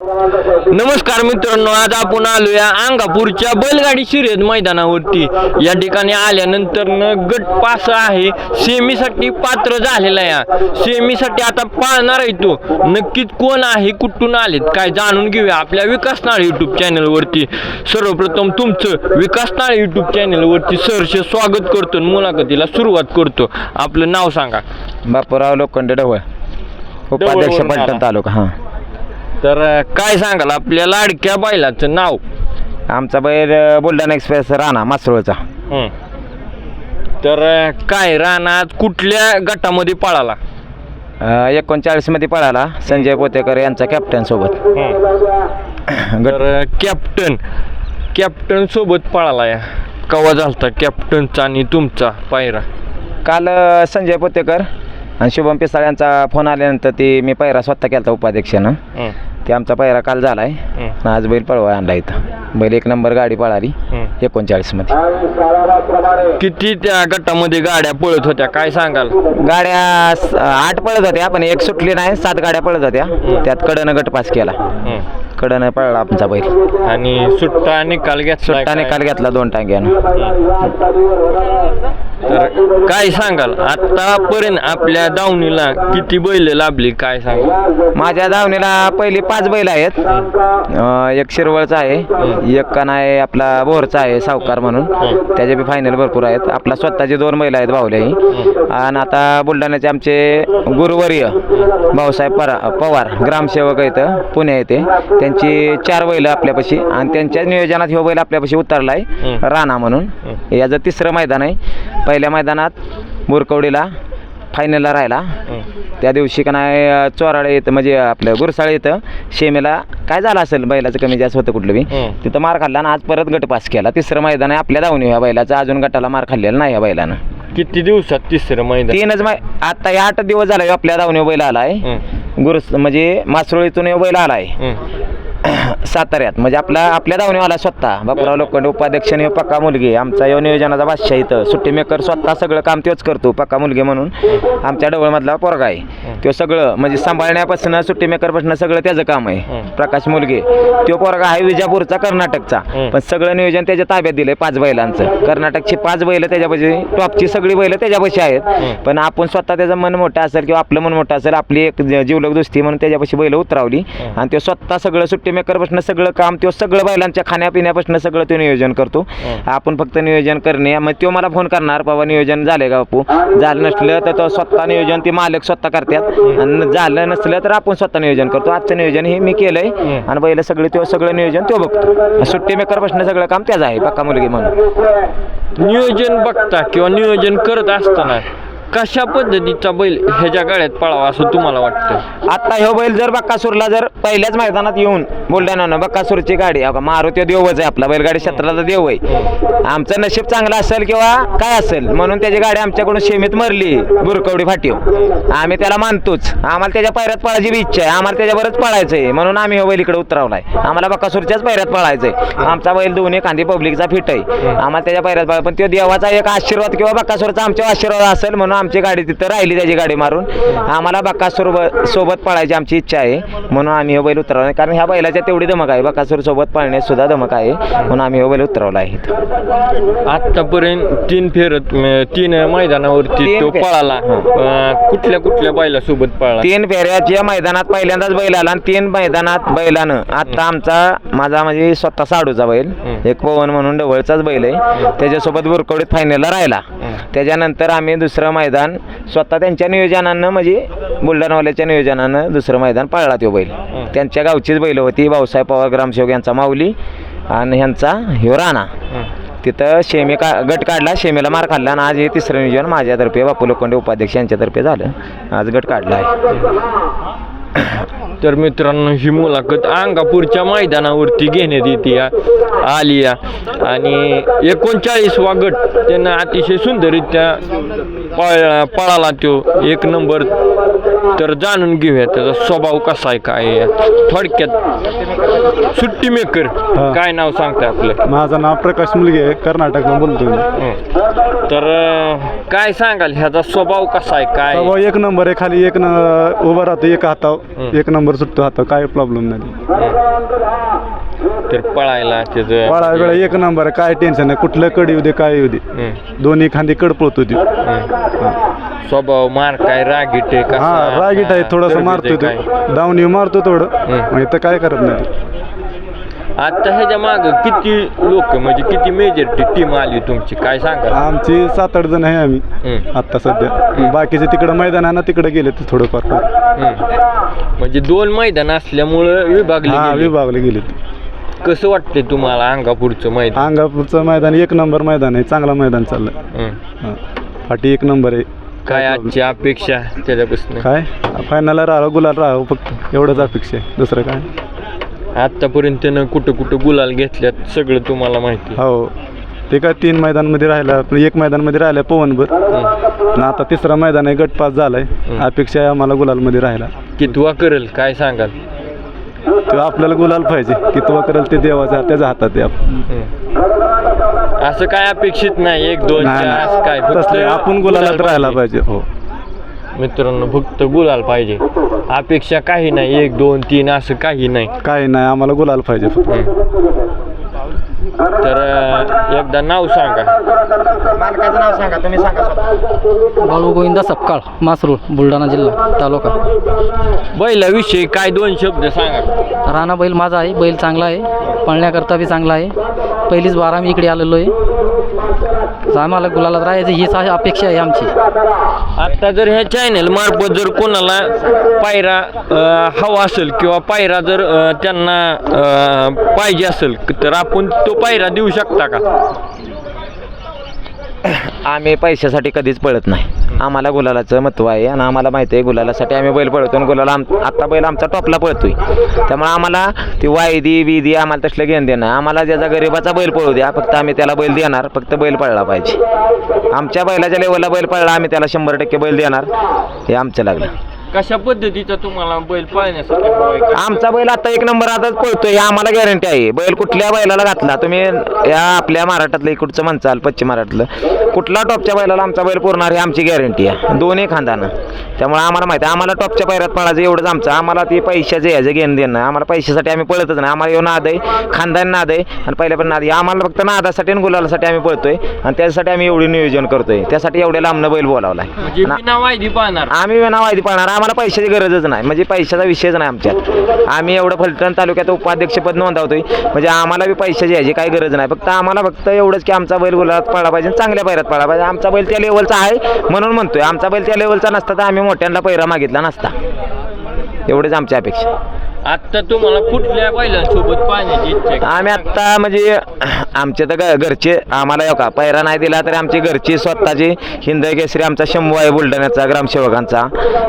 नमस्कार मित्रांनो आज आपण आलोया अंगापूरच्या बैलगाडी शर्यत मैदानावरती. या ठिकाणी आल्यानंतर न गट पास आहे. सेमीसाठी पात्र झालेला या. सेमीसाठी आता पाळणार आहे तो. नक्कीच कोण आहे कुठून आलेत काय जाणून घेऊया आपल्या विकास नाळ युट्यूब चॅनलवरती सर्वप्रथम तुमचं विकास नाळ युट्यूब चॅनलवरती सहर्ष स्वागत करतो आणि मुलाखतीला सुरुवात करतो. आपलं नाव सांगा. बापूराव लोखंडे ढवळ उपाध्यक्ष. पलटण तालुका हां. तर काय सांगाल आपल्या लाडक्या बैलाचं नाव? आमचा बैल अं, बुलढाणा एक्सप्रेस राणा मासरोळचा हं. तर काय रानात कुठल्या गटामध्ये पळाला? एकोणचाळीसमध्ये पळाला संजय पोतेकर यांचा कॅप्टन सोबत. तर कॅप्टन कॅप्टन सोबत पळाला या. कवा झालता कॅप्टनचा आणि तुमचा पायरा? काल अं, संजय पोतेकर आणि शुभम पिसाळ यांचा फोन आल्यानंतर ती मी पैरा स्वतः केला उपाध्यक्षानं. ते आमचा पैरा काल झाला आहे आज बैल पळवा आणला इथं. बैल एक नंबर गाडी पळाली. एकोणचाळीसमध्ये. किती त्या गटामध्ये गाड्या पळत होत्या? काय सांगाल? गाड्या आठ पळत होत्या पण एक सुटली नाही. सात गाड्या पळत होत्या. त्यात कडनं गट पास केला. कडनं पळला आमचा बैल. आणि सुट्टा निकाल घेतला सुट्टा? निकाल घेतला दोन टांग्यानं. तर काय सांगाल? आतापर्यंत आपल्या दावणीला किती बैल लाभली? काय सांगाल? माझ्या धावणीला पहिली पाच बैल आहेत. अं, एक शिरवळचा आहे एक कान आहे आपला बोरचा आहे सावकार म्हणून. त्याचे बी फायनल भरपूर आहेत. आपला स्वतःचे दोन बैल आहेत भावल्याही आणि आता बुलढाण्याचे आमचे गुरुवर्य भाऊसाहेब परा पवार ग्रामसेवक आहेत पुणे येथे त्यांची चार बैल आपल्यापाशी आणि त्यांच्या नियोजनात ह्यो बैल आपल्यापाशी उतरला आहे हं. राणा म्हणून. याचं तिसरं मैदान आहे. पहिल्या मैदानात बुरकवडीला फायनलला राहिला. त्या दिवशी का नाही अं, चोराडे येतं म्हणजे आपलं गुरसाळे येतं. शेमेला काय झालं असेल बैलाचं कमी जास्त होतं कुठलं बी. तिथं मार खाल्ला आणि आज परत गट पास केला. तिसरं मैदान आहे आपल्या धावणी ह्या बैलाचं. अजून गटाला मार खाल्लेला नाही या बैलानं. किती दिवसात तिसरं मैदान? तीनच मै आता या आठ दिवस झाला आपल्या धावणी बैल आलाय. गुरुस म्हणजे मासरोळीतून बैल आलाय. साताऱ्यात. म्हणजे आपला आपल्या धावणीवाला स्वतः. बापूराव लोखंडे उपाध्यक्ष आणि पक्का मुलगी. आमचा यो नियोजनाचा बादशाह इथं. सुट्टी मेकर स्वतः सगळं काम तोच करतो पक्का मुलगी म्हणून. आमच्या डवळमधला पोरगा आहे. तो सगळं म्हणजे सांभाळण्यापासून सुट्टी मेकरपासून सगळं त्याचं काम आहे. प्रकाश मुलगे. तो पोरगा आहे विजापूरचा कर्नाटकचा. पण सगळं नियोजन त्याच्या ताब्यात दिलंय पाच बैलांचं. कर्नाटकची पाच बैल त्याच्यापाशी टॉपची सगळी बैल त्याच्यापाशी आहेत. पण आपण स्वतः त्याचं मन मोठं असेल किंवा आपलं मन मोठं असेल आपली एक ज- जीवलग दोस्ती म्हणून त्याच्यापाशी बैल उतरावली. आणि तो स्वतः सगळं सुट्टी मेकरपासून सगळं काम तो सगळं बैलांच्या खाण्यापिण्यापासून सगळं तो नियोजन करतो. आपण फक्त नियोजन करणे मग तो मला फोन करणार बाबा नियोजन झाले का बापू? झालं नसलं तर तो स्वतः नियोजन ते मालक स्वतः करतात. आणि झालं नसलं तर आपण स्वतः नियोजन करतो. आजचं नियोजन हे मी केलंय आणि बैल सगळे तो सगळं नियोजन तो बघतो. सुट्टी मेकरपासून सगळं काम त्याचं आहे पक्का मुलगी म्हणून. नियोजन बघता किंवा नियोजन करत असताना कशा पद्धतीचा बैल ह्याच्या गाड्यात पळावा असं तुम्हाला वाटतं? आता ह्यो बैल जर बक्कासूरला जर पहिल्याच मैदानात येऊन बुलढाण्यानं बक्कासूरची गाडी अगं मारुती देवच आहे आपला बैलगाडी क्षेत्राला देव आहे. आमचं नशीब चांगलं असेल किंवा काय असेल म्हणून त्याची गाडी आमच्याकडून शेमीत मरली बुरकवडी फाटीव. आम्ही त्याला मानतोच. आम्हाला त्याच्या पायऱ्यात पळायची बी इच्छा आहे. आम्हाला त्याच्यावरच पळायचं आहे म्हणून आम्ही ह्यो बैल इकडे उतरवलाय. आम्हाला बक्कासूरच्याच पायऱ्यात पळायचं आहे आमचा बैल दोन्ही कांदी पब्लिकचा फिट आहे. आम्हाला त्याच्या पायऱ्यात पळा पण तो देवाचा एक आशीर्वाद किंवा बक्कासूरचा आमच्या आशीर्वाद असेल म्हणून आमची गाडी तिथं राहिली त्याची गाडी मारून. आम्हाला बक्कासूर ब- सोबत पळायची आमची इच्छा आहे. म्हणून आम्ही हे बैल उतरवला कारण ह्या बैलाच्या तेवढी धमक आहे. बक्कासूर सोबत पळण्यात सुद्धा धमक आहे. म्हणून आम्ही हे बैल उतरवला आहे. आतापर्यंत तीन फेरत तीन मैदानावरती तीन तो पळाला. कुठल्या कुठल्या बैलासोबत पळाला? तीन फेऱ्याच्या मैदानात पहिल्यांदाच बैल आला आणि तीन मैदानात बैलानं आता आमचा माझा म्हणजे स्वतः साडूचा बैल एक पवन म्हणून डवळचाच बैल आहे. त्याच्यासोबत बुरकवडीत फायनलला राहिला. त्याच्यानंतर आम्ही दुसरं मैदान स्वतः त्यांच्या नियोजनानं म्हणजे बुलढाणावाल्याच्या नियोजनानं दुसरं मैदान पाळला तो बैल. त्यांच्या गावचीच बैल होती भाऊसाहेब पवार ग्रामसेवक यांचा माऊली आणि ह्यांचा ह्यो राणा. तिथं शेमी का गट काढला शेमीला मार खाल्ला आणि आज हे तिसरं नियोजन माझ्यातर्फे बापू लोखंडे उपाध्यक्ष यांच्यातर्फे झालं. आज गट काढला आहे. तर मित्रांनो ही मुलाखत अंगापूरच्या मैदानावरती घेण्यात येते या आली या आणि एकोणचाळीसवा गट त्यांना अतिशय सुंदररित्या पळ पळाला तो एक नंबर तर जाणून घेऊया त्याचा स्वभाव कसा आहे काय आहे. थोडक्यात सुट्टी मेकर काय नाव सांगताय आपलं? माझं नाव प्रकाश मुलगे आहे कर्नाटकला बोलतो मी. हं. तर अं, काय सांगाल ह्याचा स्वभाव कसा आहे काय? स्वभाव एक नंबर आहे खाली एक न उभा राहतो एक हाताव एक नंबर सुटतो हाताव काय प्रॉब्लेम नाही. तर पळायला त्याचं पळा वेळा एक नंबर आहे काय टेन्शन नाही कुठलं कड येऊ दे काय येऊ दे. हं. दोन्ही खांदी कड पळतो ती स्वभाव मार काय रागीट आहे कसा? हा रागीट आहे थोडंसं गरजेचं मारतोय काय? तो दावणी मारतो थोडं मग इथं काय करत नाही तो. आता ह्याच्या माग किती लोक म्हणजे किती मेजॉरिटी टीम आली तुमची काय सांगा आमची सात आठ जण आहे आम्ही हं. आत्ता सध्या बाकीचे तिकडं मैदान आहे ना तिकडे गेले ते थोडंफार म्हणजे दोन मैदान असल्यामुळं विभागली हा गेली. विभागले गेले ते कसं वाटतंय तुम्हाला अंगापूरचं मैदान अंगापूरचं मैदान एक नंबर मैदान आहे चांगला मैदान चाललंय हं. हा. फाटी एक नंबर आहे काय आजची अपेक्षा त्याच्यापासून? काय? फायनलला राहावं गुलाल राहावं फक्त एवढंच अपेक्षा आहे. दुसरं काय? आतापर्यंत त्यानं कुठं कुठं गुलाल घेतल्यात सगळं तुम्हाला माहिती. हो. ते काय तीन मैदानमध्ये राहिला पण एक मैदानमध्ये राहिला पवनभर. आणि आता तिसरा मैदान आहे गट पास झालाय अपेक्षा आहे आम्हाला गुलालमध्ये राहायला. कितवा करेल काय सांगाल? तो आपल्याला गुलाल पाहिजे. कितवा करेल ते देवाच्या त्याच्या हातात आहे आप- असं काय अपेक्षित नाही. एक दोन नाही चार असं काय नाही फक्त तसलं आपण गुलालात राहायला पाहिजे. हो. मित्रांनो फक्त गुलाल पाहिजे. अपेक्षा काही नाही. एक दोन तीन असं काही नाही. काही नाही. आम्हाला गुलाल पाहिजे फक्त. तर एकदा नाव सांगा. मालकाचं नाव सांगा तुम्ही सांगा बाळू गोविंदा सपकाळ मासरूळ बुलढाणा जिल्हा तालुका. बैलाविषयी काय दोन शब्द सांगा. राणा बैल माझा आहे बैल चांगला आहे पळण्याकरता बी चांगला आहे. पहिलीच बार आम्ही इकडे आलेलो आहे. तर आम्हाला गुलालात राहायचं हीच आहे अपेक्षा आहे आमची. आता जर ह्या चॅनल मार्फत जर कोणाला पायरा अं, हवा असेल किंवा पायरा जर अं, त्यांना अं, पाहिजे असेल तर आपण तो पायरा देऊ शकता काका आम्ही पैशासाठी कधीच पळत नाही. आम्हाला गुलालाचं महत्त्व आहे आणि आम्हाला माहिती आहे गुलालासाठी आम्ही बैल पळतो आणि गुलाला आम आत्ता बैल आमचा टॉपला पळतोय. त्यामुळे आम्हाला ती वायदी विधी आम्हाला तसलं घेणं देणं आम्हाला ज्याचा गरिबाचा बैल पळू द्या फक्त आम्ही त्याला बैल देणार फक्त बैल पळला पाहिजे. आमच्या बैलाच्या लेवलला बैल पळला आम्ही त्याला शंभर टक्के बैल देणार. हे आमचं लागलं. कशा पद्धतीचा तुम्हाला बैल पाळण्यासाठी आमचा बैल आता एक नंबर आताच पळतोय आम्हाला गॅरंटी आहे. बैल कुठल्या बैलाला घातला? तुम्ही या आपल्या महाराष्ट्रातलं इकडचं म्हणचाल पश्चिम महाराष्ट्रातलं कुठला टॉपच्या बैलाला आमचा बैल पुरणार हे आमची गॅरंटी आहे. दोन्ही खांदानं त्यामुळे आम्हाला माहिती आहे आम्हाला टॉपच्या पैरात पळायचं एवढंच आमचं. आम्हाला ती पैशाचे याचं घेणं देणं आम्हाला पैशासाठी आम्ही पळतच नाही. आम्हाला येऊन नाद आहे खानदान नाद आहे. आणि पहिल्या पण नाद आहे. आम्हाला फक्त नादासाठी आणि गुलालासाठी आम्ही पळतोय. आणि त्यासाठी आम्ही एवढी नियोजन करतोय. त्यासाठी एवढे लांबनं बैल बोलावला म्हणजे वायदी पाळणार आम्ही विना वायदी पाळणार आम्हाला पैशाची गरजच नाही. म्हणजे पैशाचा विषयच नाही आमच्यात. आम्ही एवढं फलटण तालुक्यात उपाध्यक्षपद नोंदवतोय. म्हणजे आम्हाला बी पैशाची याची काही गरज नाही. फक्त आम्हाला फक्त एवढंच की आमचा बैल गुलाबात पळा पाहिजे चांगल्या पैरात पळा पाहिजे आमचा बैल त्या लेवलचा आहे म्हणून म्हणतोय. आमचा बैल त्या लेवलचा नसता तर आम्ही मोठ्यांना पैरा मागितला नसता. एवढीच आमची अपेक्षा. आता तुम्हाला कुठल्या बैलांसोबत पाळण्याची इच्छा आहे आम्ही आत्ता म्हणजे आमचे तर घ- घरचे आम्हाला येऊ का पैरा नाही दिला तरी आमची घरची स्वतःची हिंद केसरी आमचा शंभू आहे बुलढाण्याचा ग्रामसेवकांचा.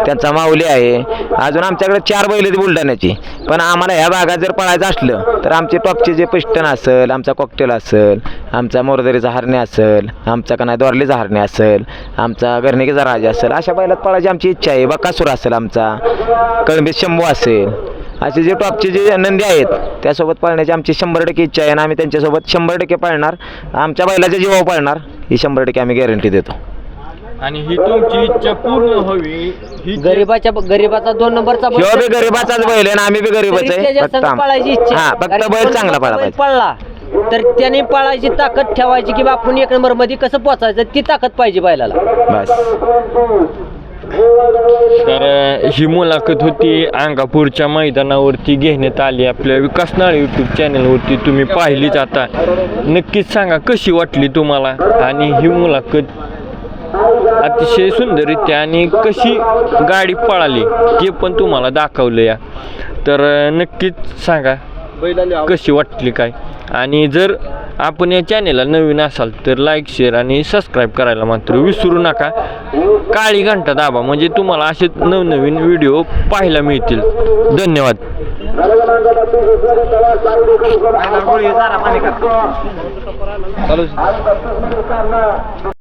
त्यांचा माऊली आहे. अजून आमच्याकडे चार बैल आहेत बुलढाण्याची. पण आम्हाला ह्या भागात जर पळायचं असलं तर आमचे टॉपचे जे पिस्टन असेल आमचा कॉकटेल असेल आमचा मोरदरीचा हरणे असेल आमचा का नाही दोरलीचा हरणे असेल आमचा गरणिकेचा राजा असेल अशा बैलात पळायची आमची इच्छा आहे. बकासूर असेल आमचा कळंबीत शंभू असेल असे जे टॉपचे जे नंदी आहेत त्यासोबत पाळण्याची आमची शंभर टक्के इच्छा आहे आणि आम्ही त्यांच्यासोबत शंभर टक्के पाळणार. आमच्या बैलाच्या जीवावर पाळणार. ही शंभर टक्के आम्ही गॅरंटी देतो. आणि ही तुमची इच्छा पूर्ण हवी. ही गरीबाच्या गरीबाचा दोन नंबरचा ह्यो बी गरीबाचाच बैल आहे आणि आम्ही बी गरीबच आहे. फक्त आम- पळायची इच्छा हा. फक्त कारण बैल चांगला पाळा बैल पाहिजे पळला तर त्याने पळायची ताकद ठेवायची की बा आपण एक नंबरमध्ये कसं पोचायचं ती ताकद पाहिजे बैलाला. बस. तर ही मुलाखत होती अंगापूरच्या मैदानावरती घेण्यात आली. आपल्या विकासनाळ यूट्यूब चॅनलवरती तुम्ही पाहिलीच आता. नक्कीच सांगा कशी वाटली तुम्हाला? आणि ही मुलाखत अतिशय सुंदररित्या आणि कशी गाडी पळाली ते पण तुम्हाला दाखवलं या तर नक्कीच सांगा कशी वाटली काय? आणि जर आपण या चॅनेलला नवीन असाल तर लाईक शेअर आणि सबस्क्राईब करायला मात्र विसरू नका. काळी घंटा दाबा म्हणजे तुम्हाला असे नवनवीन व्हिडिओ पाहायला मिळतील. धन्यवाद.